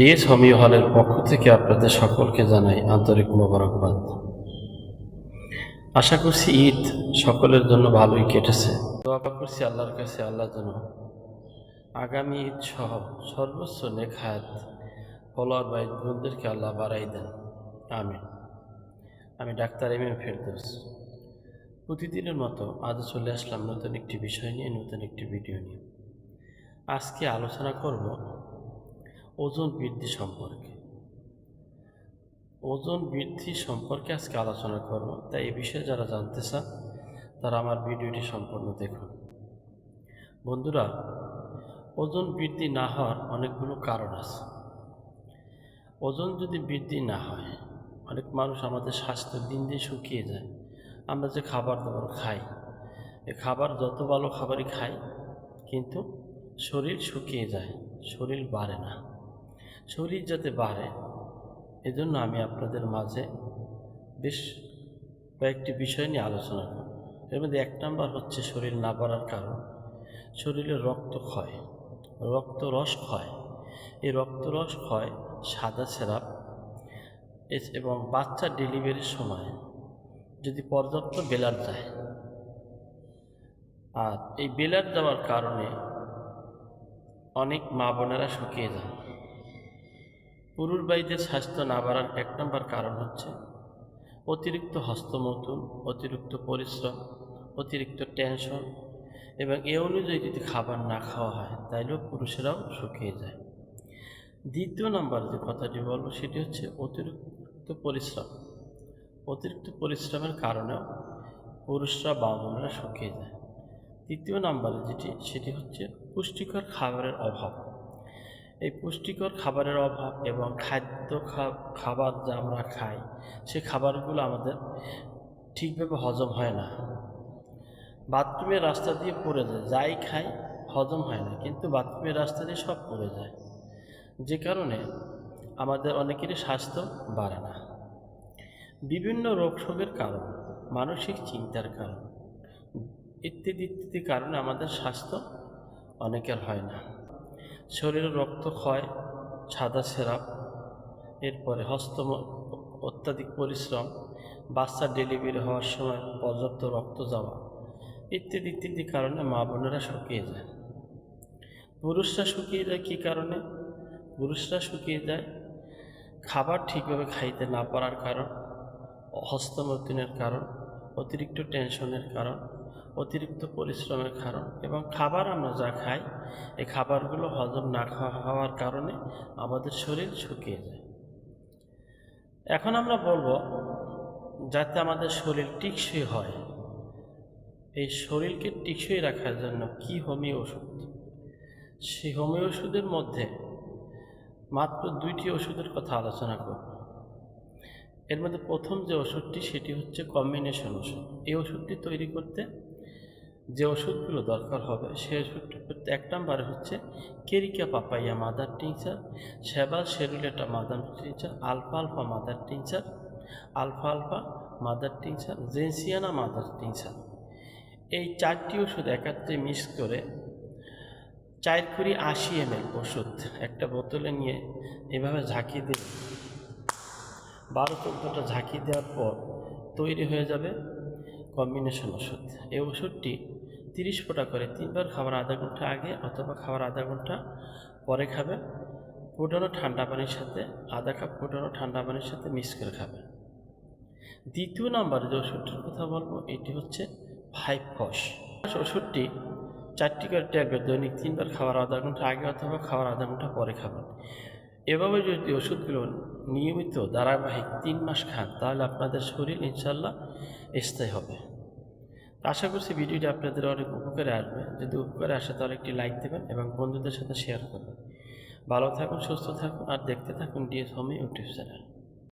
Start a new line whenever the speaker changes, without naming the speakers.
DS homeo হলের পক্ষ থেকে আপনাদের সকলকে জানাই আন্তরিক মোবারকবাদ। আশা করছি ঈদ সকলের জন্য ভালোই কেটেছে। দোয়া করছি আল্লাহর কাছে, আল্লাহ যেন আগামী ঈদ সহ সর্বোচ্চ নেখায়াত ফলোয়ার বাই বোনদেরকে আল্লাহ বাড়াই দেন। আমি আমি ডাক্তার এম এম ফেরদৌস। প্রতিদিনের মতো আজও চলে আসলাম নতুন একটি বিষয় নিয়ে, নতুন একটি ভিডিও নিয়ে। আজকে আলোচনা করব ওজন বৃদ্ধি সম্পর্কে। ওজন বৃদ্ধি সম্পর্কে আজকে আলোচনা করব। তাই এই বিষয়ে যারা জানতে চান, তারা আমার ভিডিওটি সম্পূর্ণ দেখুন। বন্ধুরা, ওজন বৃদ্ধি না হওয়ার অনেকগুলো কারণ আছে। ওজন যদি বৃদ্ধি না হয়, অনেক মানুষ আমাদের স্বাস্থ্য দিন দিন শুকিয়ে যায়। আমরা যে খাবার দাবার খাই, এ খাবার যত ভালো খাবারই খাই, কিন্তু শরীর শুকিয়ে যায়, শরীর বাড়ে না। শরীর যাতে বাড়ে, এজন্য আমি আপনাদের মাঝে বেশ কয়েকটি বিষয় নিয়ে আলোচনা করব। এর মধ্যে এক নম্বর হচ্ছে শরীর না বাড়ার কারণ। শরীরে রক্ত ক্ষয় রক্ত রস ক্ষয়। এই রক্তরস ক্ষয় সাদা সেরাপ এবং বাচ্চা ডেলিভারির সময় যদি পর্যাপ্ত বেলার যায়। আর এই বেলার দেওয়ার কারণে অনেক মা বোনেরা শুকিয়ে যায়। পুরুষবাহীদের স্বাস্থ্য না বাড়ার এক নম্বর কারণ হচ্ছে অতিরিক্ত হস্তমতুন অতিরিক্ত পরিশ্রম, অতিরিক্ত টেনশন এবং এ অনুযায়ী যদি খাবার না খাওয়া হয়, তাইলেও পুরুষেরাও শুকিয়ে যায়। দ্বিতীয় নম্বর যে কথাটি বলব, সেটি হচ্ছে অতিরিক্ত পরিশ্রম। অতিরিক্ত পরিশ্রমের কারণেও পুরুষরা বা বোনেরা শুকিয়ে যায়। তৃতীয় নাম্বারে যেটি, সেটি হচ্ছে পুষ্টিকর খাবারের অভাব। এই পুষ্টিকর খাবারের অভাব এবং খাদ্য খাবার যা আমরা খাই সেই খাবারগুলো আমাদের ঠিকভাবে হজম হয় না। বাথরুমের রাস্তা দিয়ে পড়ে যায়, যাই খাই, হজম হয় না, কিন্তু বাথরুমের রাস্তা দিয়ে সব পড়ে যায়। যে কারণে আমাদের অনেকেরই স্বাস্থ্য বাড়ে না। বিভিন্ন রোগ শোকের কারণ, মানসিক চিন্তার কারণ, ইত্যাদি ইত্যাদি কারণে আমাদের স্বাস্থ্য অনেকের হয় না। শরীরে রক্ত ক্ষয়, সাদা সেরাপ, এরপরে হস্ত অত্যাধিক পরিশ্রম, বাচ্চা ডেলিভারি হওয়ার সময় পর্যাপ্ত রক্ত যাওয়া, ইত্যাদি ইত্যাদি কারণে মা বোনেরা শুকিয়ে যায়। পুরুষরা শুকিয়ে যায় কী কারণে? পুরুষরা শুকিয়ে যায় খাবার ঠিকভাবে খাইতে না পারার কারণ হস্তমৈথুনের কারণ, অতিরিক্ত টেনশনের কারণ অতিরিক্ত পরিশ্রমের কারণ। এবং খাবার আমরা যা খাই, এই খাবারগুলো হজম না হওয়ার কারণে আমাদের শরীর শুকিয়ে যায়। এখন আমরা বলব, যাতে আমাদের শরীর টিকসই হয়, এই শরীরকে টিকসই রাখার জন্য কি হোমিও ওষুধ? সেই হোমিও ওষুধের মধ্যে মাত্র দুইটি ওষুধের কথা আলোচনা করব। এর মধ্যে প্রথম যে ওষুধটি, সেটি হচ্ছে কম্বিনেশন ওষুধ। এই ওষুধটি তৈরি করতে যে ওষুধগুলো দরকার হবে, সেই ওষুধটি এক নম্বরে হচ্ছে কেরিকা পাপাইয়া মাদার টিংচার সেবা সেরুলেটা mother tincture, alpha alpha mother tincture, alpha alpha mother tincture, জেন্সিয়ানা mother tincture. এই চারটি ওষুধ একাত্রে মিক্স করে চার কুড়ি আশি এম ওষুধ একটা বোতলে নিয়ে এভাবে ঝাঁকিয়ে দিন বারো চোদ্দোটা ঝাঁকি দেওয়ার পর তৈরি হয়ে যাবে কম্বিনেশন ওষুধ। এই ওষুধটি তিরিশ ফোঁটা করে, তিনবার খাবার আধা ঘণ্টা আগে অথবা খাবার আধা ঘণ্টা পরে খাবে, ফুটানো ঠান্ডা পানির সাথে আধা কাপ ফুটানো ঠান্ডা পানির সাথে মিক্স করে খাবে। দ্বিতীয় নাম্বার যে ওষুধটির কথা বলব, এটি হচ্ছে ফাইভ ফস ওষুধটি চারটি করে ট্যাবলেট, দৈনিক তিনবার খাবার আধা ঘণ্টা আগে অথবা খাবার আধা ঘণ্টা পরে খাবেন এভাবে যদি ওষুধগুলো নিয়মিত ধারাবাহিক তিন মাস খান, তাহলে আপনাদের শরীর ইনশাল্লাহ স্থায়ী হবে। আশা করছি ভিডিওটি আপনাদের অনেক উপকারে আসবে। যদি উপকারে আসে তাহলে একটি লাইক দেবেন এবং বন্ধুদের সাথে শেয়ার করবেন। ভালো থাকুন, সুস্থ থাকুন, আর দেখতে থাকুন ডিএস হোমি ইউটিউব চ্যানেল